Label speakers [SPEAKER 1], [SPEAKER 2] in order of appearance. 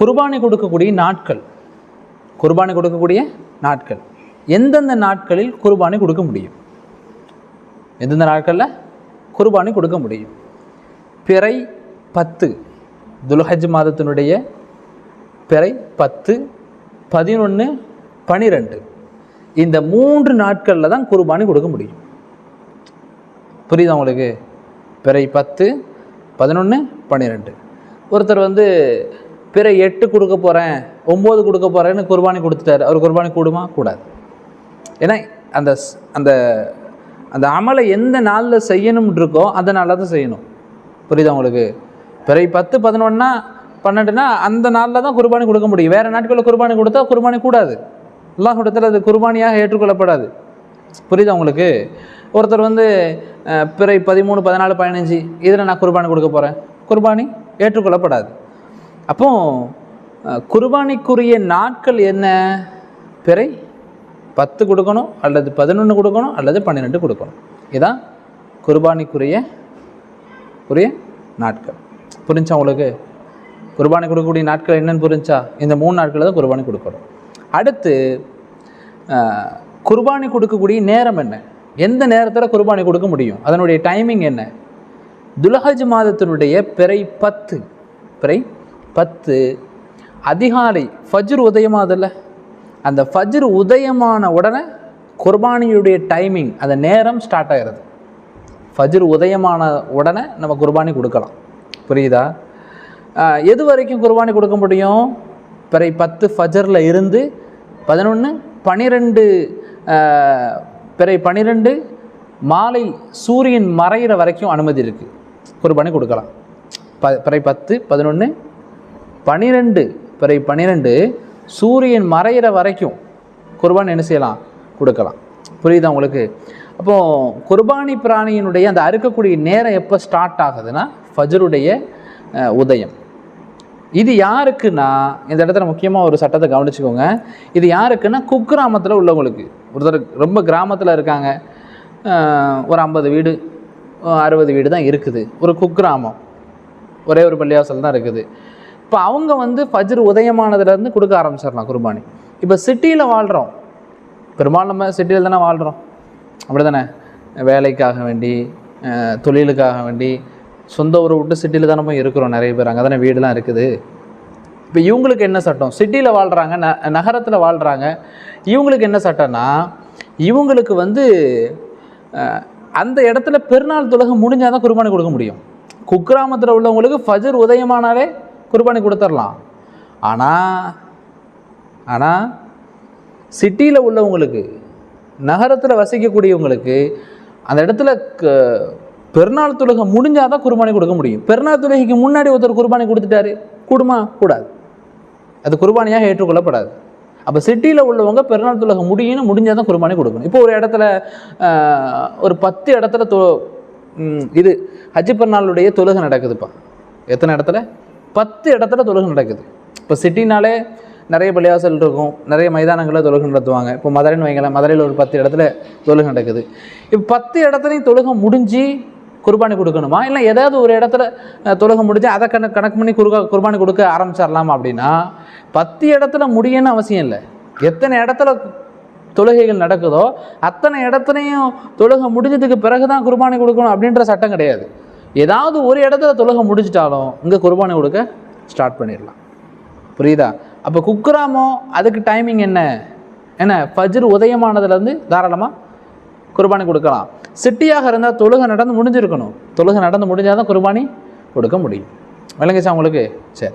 [SPEAKER 1] குர்பானை கொடுக்கக்கூடிய நாட்கள். குர்பானை கொடுக்கக்கூடிய நாட்கள். எந்தெந்த நாட்களில் குர்பானை கொடுக்க முடியும்? எந்தெந்த நாட்களில் குர்பானை கொடுக்க முடியும்? பிறை பத்து துல்ஹஜ் மாதத்தினுடைய பிறை பத்து பதினொன்று பனிரெண்டு. இந்த மூன்று நாட்களில் தான் குர்பானை கொடுக்க முடியும். புரியுதா உங்களுக்கு? பிறை பத்து பதினொன்று பன்னிரெண்டு ஒருத்தர் வந்து பிறை எட்டு கொடுக்க போகிறேன் ஒம்பது கொடுக்க போகிறேன்னு குர்பானி கொடுத்துட்டாரு. அவர் குர்பானி கூடுமா? கூடாது. ஏன்னா அந்த அந்த அந்த அமலை எந்த நாளில் செய்யணும்னு இருக்கோ அந்த நாளில் தான் செய்யணும். புரியுதா உங்களுக்கு? பிறை பத்து பதினொன்னா பன்னெண்டுனா அந்த நாளில் தான் குர்பானி கொடுக்க முடியும். வேறு நாட்களில் குர்பானி கொடுத்தா குர்பானி கூடாது. அல்லாஹ் இடத்துல அது குர்பானியாக ஏற்றுக்கொள்ளப்படாது. புரியுதா உங்களுக்கு? ஒருத்தர் வந்து பிறை பதிமூணு பதினாலு பதினஞ்சு இதில் நான் குர்பானி கொடுக்க போகிறேன் குர்பானி ஏற்றுக்கொள்ளப்படாது. அப்போ குர்பானிக்குரிய நாட்கள் என்ன? பிறை பத்து கொடுக்கணும் அல்லது பதினொன்று கொடுக்கணும் அல்லது பன்னிரெண்டு கொடுக்கணும். இதான் குர்பானிக்குரிய உரிய நாட்கள். புரிஞ்சா உங்களுக்கு? குர்பானி கொடுக்கக்கூடிய நாட்கள் என்னன்னு புரிஞ்சா? இந்த மூணு நாட்களில் தான் குர்பானி கொடுக்கணும். அடுத்து குர்பானி கொடுக்கக்கூடிய நேரம் என்ன? எந்த நேரத்தில் குர்பானி கொடுக்க முடியும்? அதனுடைய டைமிங் என்ன? துலஹஜ் மாதத்தினுடைய பிறை பத்து. பிறை பத்து. அதிகாலை ஃபஜ்ர் உதயமாதில்ல அந்த ஃபஜ்ர் உதயமான உடனே குர்பானியுடைய டைமிங் அந்த நேரம் ஸ்டார்ட் ஆகிறது ஃபஜ்ர் உதயமான உடனே நம்ம குர்பானி கொடுக்கலாம். புரியுதா? எது வரைக்கும் குர்பானி கொடுக்க முடியும்? பிறை பத்து ஃபஜரில் இருந்து பதினொன்று பனிரெண்டு பிறை பனிரெண்டு மாலை சூரியன் மறையிற வரைக்கும் அனுமதி இருக்குது குர்பானி கொடுக்கலாம். ப பிறை பத்து பதினொன்று பனிரெண்டு பிறை பன்னிரெண்டு சூரியன் மறையிற வரைக்கும் குர்பான் என்ன செய்யலாம்? கொடுக்கலாம். புரியுதா உங்களுக்கு? அப்போது குர்பானி பிராணியினுடைய அந்த அறுக்கக்கூடிய நேரம் எப்போ ஸ்டார்ட் ஆகுதுன்னா ஃபஜருடைய உதயம். இது யாருக்குன்னா இந்த இடத்துல முக்கியமாக ஒரு சட்டத்தை கவனிச்சுக்கோங்க. இது யாருக்குன்னா குக்கிராமத்தில் உள்ளவங்களுக்கு. ஒருத்தர் ரொம்ப கிராமத்தில் இருக்காங்க. ஒரு ஐம்பது வீடு அறுபது வீடு தான் இருக்குது. ஒரு குக்கிராமம். ஒரே ஒரு பள்ளிவாசல் தான் இருக்குது. இப்போ அவங்க வந்து ஃபஜ்ர் உதயமானதுலேருந்து கொடுக்க ஆரம்பிச்சிடலாம் குர்பானி. இப்போ சிட்டியில் வாழ்கிறோம் பெரும்பாலும் நம்ம சிட்டியில் தானே வாழ்கிறோம் அப்படி தானே வேலைக்காக வேண்டி தொழிலுக்காக வேண்டி சொந்த ஊரை விட்டு சிட்டியில் தானே போய் இருக்கிறோம் நிறைய பேர். அங்கே தானே வீடுலாம் இருக்குது. இப்போ இவங்களுக்கு என்ன சட்டம்? சிட்டியில் வாழ்கிறாங்க ந நகரத்தில் வாழ்கிறாங்க இவங்களுக்கு என்ன சட்டம்னா இவங்களுக்கு வந்து அந்த இடத்துல பெருநாள் தொழுகை முடிஞ்சால் தான் குர்பானி கொடுக்க முடியும். குக்கிராமத்தில் உள்ளவங்களுக்கு ஃபஜர் உதயமானாலே குர்பானி கொடுத்துடலாம் ஆனால் ஆனால் சிட்டியில் உள்ளவங்களுக்கு நகரத்தில் வசிக்கக்கூடியவங்களுக்கு அந்த இடத்துல க- பெருநாள் தொழுகை முடிஞ்சால் தான் குர்பானி கொடுக்க முடியும். பெருநாள் தொழுகைக்கு முன்னாடி ஒருத்தர் குர்பானி கொடுத்துட்டாரு கூடுமா? கூடாது. அது குர்பானியாக ஏற்றுக்கொள்ளப்படாது. அப்போ சிட்டியில் உள்ளவங்க பெருநாள் தொழுகை முடியும்னு முடிஞ்சால் தான் குர்பானி கொடுக்கணும். இப்போ ஒரு இடத்துல ஒரு பத்து இடத்துல தொ இது ஹஜ்ஜி பெருநாளுடைய தொழுகை நடக்குதுப்பா. எத்தனை இடத்துல? பத்து இடத்துல தொழுகை நடக்குது. இப்போ சிட்டினாலே நிறைய பள்ளிவாசல் இருக்கும். நிறைய மைதானங்களில் தொழுகை நடத்துவாங்க. இப்போ மதுரைன்னு வைங்களேன் மதுரையில் ஒரு பத்து இடத்துல தொழுகை நடக்குது. இப்போ பத்து இடத்துலையும் தொழுகை முடிஞ்சு குர்பானி கொடுக்கணுமா? இல்லை ஏதாவது ஒரு இடத்துல தொழுகை முடிஞ்சு அதை கணக்கு கணக்கு பண்ணி குறுக்க குர்பானி கொடுக்க ஆரம்பிச்சிடலாமா அப்படின்னா பத்து இடத்துல முடியன்னு அவசியம் இல்லை. எத்தனை இடத்துல தொழுகைகள் நடக்குதோ அத்தனை இடத்துலையும் தொழுகை முடிஞ்சதுக்கு பிறகு தான் குர்பானி கொடுக்கணும் அப்படின்ற சட்டம் கிடையாது. ஏதாவது ஒரு இடத்துல தொழுகை முடிச்சிட்டாலும் இங்கே குர்பானை கொடுக்க ஸ்டார்ட் பண்ணிடலாம். புரியுதா? அப்போ குக்ராமோ அதுக்கு டைமிங் என்ன? என்ன? ஃபஜ்ர் உதயமானதுலேருந்து தாராளமாக குர்பானி கொடுக்கலாம். சிட்டியாக இருந்தால் தொழுகை நடந்து முடிஞ்சிருக்கணும். தொழுகை நடந்து முடிஞ்சால் தான் குர்பானி கொடுக்க முடியும். விளங்குச்சா உங்களுக்கு? சரி.